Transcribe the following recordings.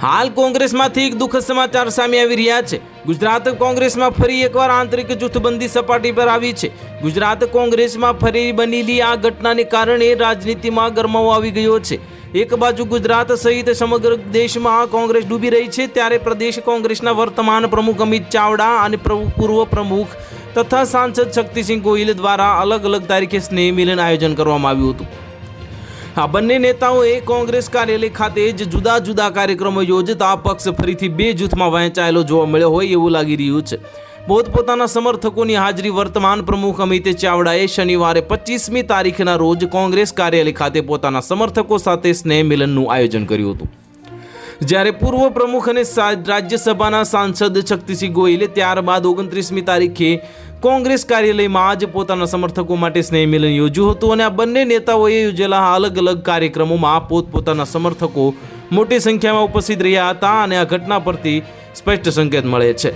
હાલ કોંગ્રેસમાંથી એક દુઃખદ સમાચાર સામે આવી રહ્યા છે. ગુજરાત કોંગ્રેસમાં ફરી એકવાર આંતરિક જૂથબંધી સપાટી પર આવી છે. ગુજરાત કોંગ્રેસમાં ફરી બનેલી આ ઘટનાને કારણે રાજનીતિમાં ગરમાવો આવી ગયો છે. એક બાજુ ગુજરાત સહિત સમગ્ર દેશમાં કોંગ્રેસ ડૂબી રહી છે, ત્યારે પ્રદેશ કોંગ્રેસના વર્તમાન પ્રમુખ અમિત ચાવડા અને પૂર્વ પ્રમુખ તથા સાંસદ શક્તિસિંહ ગોહિલ દ્વારા અલગ અલગ તારીખે સ્નેહ મિલન આયોજન કરવામાં આવ્યું હતું. આ બંને નેતાઓએ કોંગ્રેસ કાર્યાલય ખાતે જ જુદા જુદા કાર્યક્રમો યોજતા પક્ષ ફરીથી બે જૂથમાં વહેંચાયેલો જોવા મળ્યો હોય એવું લાગી રહ્યું છે. પોતપોતાના સમર્થકોની હાજરી વર્તમાન પ્રમુખ અમિત ચાવડાએ શનિવારે પચીસમી તારીખના રોજ કોંગ્રેસ કાર્યાલય ખાતે પોતાના સમર્થકો સાથે સ્નેહ મિલનનું આયોજન કર્યું હતું. જ્યારે પૂર્વ પ્રમુખ અને રાજ્યસભાના સાંસદ શક્તિસિંહ ગોયલે ત્યારબાદ ઓગણત્રીસમી તારીખે કોંગ્રેસ કાર્યાલયમાં આજ પોતાના સમર્થકો માટે સ્નેહ મિલન યોજ્યું હતું અને આ બંને નેતાઓએ યોજેલા અલગ અલગ કાર્યક્રમોમાં પોતપોતાના સમર્થકો મોટી સંખ્યામાં ઉપસ્થિત રહ્યા હતા અને આ ઘટના પરથી સ્પષ્ટ સંકેત મળે છે.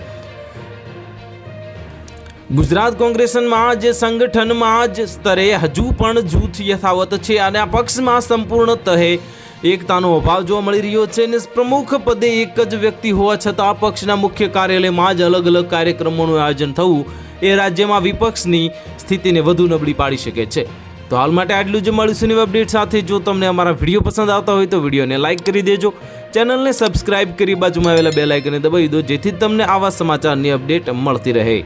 ગુજરાત કોંગ્રેસમાં જે સંગઠનમાં જ સ્તરે હજુ પણ જૂથ યથાવત છે અને આ પક્ષમાં સંપૂર્ણતઃ એકતાનો અભાવ જોવા મળી રહ્યો છે અને પ્રમુખ પદે એક જ વ્યક્તિ હોવા છતાં પક્ષના મુખ્ય કાર્યાલયમાં જ અલગ અલગ કાર્યક્રમોનું આયોજન થવું એ રાજ્યમાં વિપક્ષની સ્થિતિને વધુ નબળી પાડી શકે છે. તો હાલ માટે આટલું જ મળીશું નવી અપડેટ સાથે. જો તમને અમારા વીડિયો પસંદ આવતા હોય તો વિડીયોને લાઇક કરી દેજો. ચેનલને સબસ્ક્રાઇબ કરી બાજુમાં આવેલા બે લાઇકને દબાવી દો, જેથી તમને આવા સમાચારની અપડેટ મળતી રહે.